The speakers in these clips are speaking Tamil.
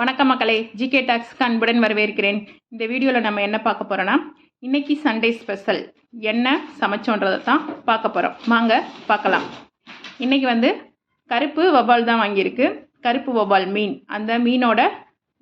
வணக்கம் மக்களே ஜிகே டாக்ஸ்க்கு அன்புடன் வரவேற்கிறேன். இந்த வீடியோவில் நம்ம என்ன பார்க்க போகிறோன்னா இன்னைக்கு சண்டே ஸ்பெஷல் என்ன சமைச்சோன்றதை தான் பார்க்க போகிறோம் வாங்க பார்க்கலாம். இன்றைக்கி வந்து கருப்பு வவ்வால் தான் வாங்கியிருக்கு. கருப்பு வவ்வால் மீன். அந்த மீனோட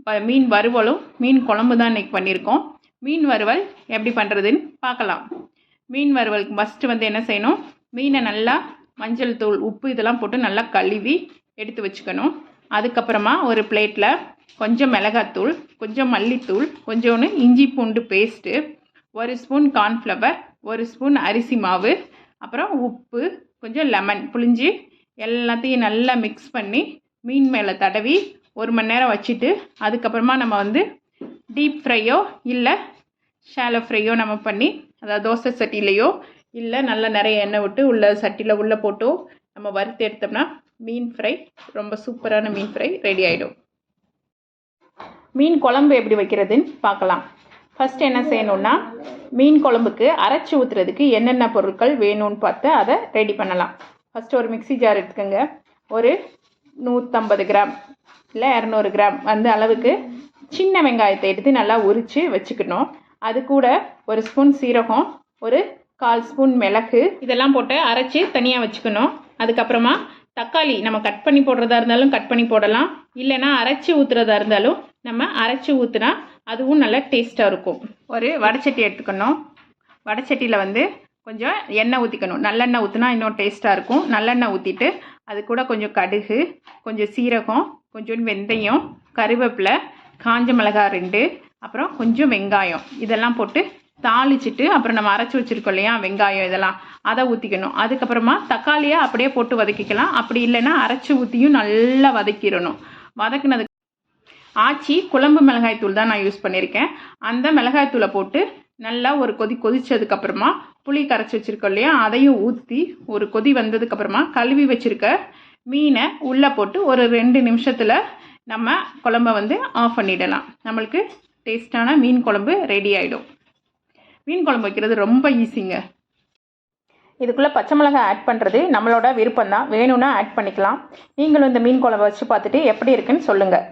வ- மீன் வறுவலும் மீன் குழம்பு தான் இன்றைக்கி பண்ணியிருக்கோம். மீன் வறுவல் எப்படி பண்ணுறதுன்னு பார்க்கலாம். மீன் வறுவலுக்கு ஃபஸ்ட்டு வந்து என்ன செய்யணும்? மீனை நல்லா மஞ்சள் தூள் உப்பு இதெல்லாம் போட்டு நல்லா கழுவி எடுத்து வச்சுக்கணும். அதுக்கப்புறமா ஒரு பிளேட்டில் கொஞ்சம் மிளகாத்தூள் கொஞ்சம் மல்லித்தூள் கொஞ்சோன்னு இஞ்சி பூண்டு பேஸ்ட்டு ஒரு ஸ்பூன் கார்ன்ஃப்ளவர் ஒரு ஸ்பூன் அரிசி மாவு அப்புறம் உப்பு கொஞ்சம் லெமன் புளிஞ்சு எல்லாத்தையும் நல்லா மிக்ஸ் பண்ணி மீன் மேலே தடவி ஒரு மணி நேரம் வச்சுட்டு அதுக்கப்புறமா நம்ம வந்து டீப் ஃப்ரையோ இல்லை ஷாலோ ஃப்ரையோ நம்ம பண்ணி அதாவது தோசை சட்டிலேயோ இல்லை நல்லா நிறைய எண்ணெய் விட்டு உள்ள சட்டியில் உள்ளே போட்டோ நம்ம வறுத்து எடுத்தோம்னா மீன் ஃப்ரை ரொம்ப சூப்பரான மீன் ஃப்ரை ரெடி ஆகிடும் மீன் குழம்பு எப்படி வைக்கிறதுன்னு பார்க்கலாம். ஃபஸ்ட் என்ன செய்யணும்னா மீன் குழம்புக்கு அரைச்சி ஊற்றுறதுக்கு என்னென்ன பொருட்கள் வேணும்னு பார்த்து அதை ரெடி பண்ணலாம். ஃபஸ்ட்டு ஒரு மிக்ஸி ஜார் எடுத்துக்கோங்க. ஒரு நூற்றம்பது கிராம் இல்லை இரநூறு கிராம் அந்த அளவுக்கு சின்ன வெங்காயத்தை எடுத்து நல்லா உரித்து வச்சுக்கணும். அது கூட ஒரு ஸ்பூன் சீரகம் ஒரு கால் ஸ்பூன் மிளகு இதெல்லாம் போட்டு அரைச்சி தனியாக வச்சுக்கணும். அதுக்கப்புறமா தக்காளி நம்ம கட் பண்ணி போடுறதா இருந்தாலும் கட் பண்ணி போடலாம். இல்லைன்னா அரைச்சி ஊற்றுறதா இருந்தாலும் நம்ம அரைச்சி ஊற்றுனா அதுவும் நல்லா டேஸ்ட்டாக இருக்கும். ஒரு வடச்சட்டி எடுத்துக்கணும். வடச்சட்டியில் வந்து கொஞ்சம் எண்ணெய் ஊற்றிக்கணும் நல்லெண்ணெய் ஊற்றினா இன்னும் டேஸ்ட்டாக இருக்கும். நல்லெண்ணெய் ஊற்றிட்டு அது கூட கொஞ்சம் கடுகு கொஞ்சம் சீரகம் கொஞ்சம் வெந்தயம் கருவேப்பிலை காஞ்ச மிளகாய் ரெண்டு அப்புறம் கொஞ்சம் வெங்காயம். இதெல்லாம் போட்டு தாளிச்சிட்டு அப்புறம் நம்ம அரைச்சி வச்சுருக்கோம் இல்லையா? வெங்காயம் இதெல்லாம். அதை ஊற்றிக்கணும் அதுக்கப்புறமா தக்காளியை அப்படியே போட்டு வதக்கிக்கலாம். அப்படி இல்லைன்னா அரைச்சி ஊற்றியும் நல்லா வதக்கிடணும். வதக்குனதுக்கு ஆச்சி குழம்பு மிளகாய் தூள் தான் நான் யூஸ் பண்ணியிருக்கேன் அந்த மிளகாய் தூளை போட்டு நல்லா ஒரு கொதி கொதிச்சதுக்கப்புறமா புளி கரைச்சி வச்சுருக்கோம் இல்லையா? அதையும் ஊற்றி ஒரு கொதி வந்ததுக்கப்புறமா கழுவி வச்சுருக்க மீனை உள்ளே போட்டு ஒரு ரெண்டு நிமிஷத்தில் நம்ம குழம்ப வந்து ஆஃப் பண்ணிடலாம். நம்மளுக்கு டேஸ்டான மீன் குழம்பு ரெடி ஆகிடும் மீன் குழம்பு வைக்கிறது ரொம்ப ஈஸிங்க இதுக்குள்ளே பச்சை மிளகாய் ஆட் பண்ணுறது நம்மளோட விருப்பம் தான் வேணும்னா ஆட் பண்ணிக்கலாம். நீங்களும் இந்த மீன் குழம்பு வச்சு பார்த்துட்டு எப்படி இருக்குன்னு சொல்லுங்கள்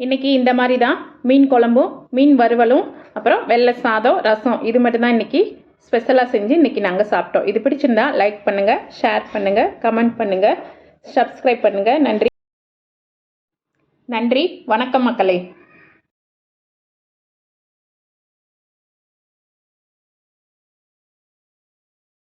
இன்றைக்கி இந்த மாதிரி தான் மீன் குழம்பும் மீன் வறுவலும் அப்புறம் வெள்ளை சாதம் ரசம் இது மட்டும்தான் இன்றைக்கி ஸ்பெஷலாக செஞ்சு இன்றைக்கி நாங்கள் சாப்பிட்டோம். இது பிடிச்சிருந்தா லைக் பண்ணுங்கள் ஷேர் பண்ணுங்கள் கமெண்ட் பண்ணுங்கள் சப்ஸ்கிரைப் பண்ணுங்கள் நன்றி. நன்றி வணக்கம் மக்களே.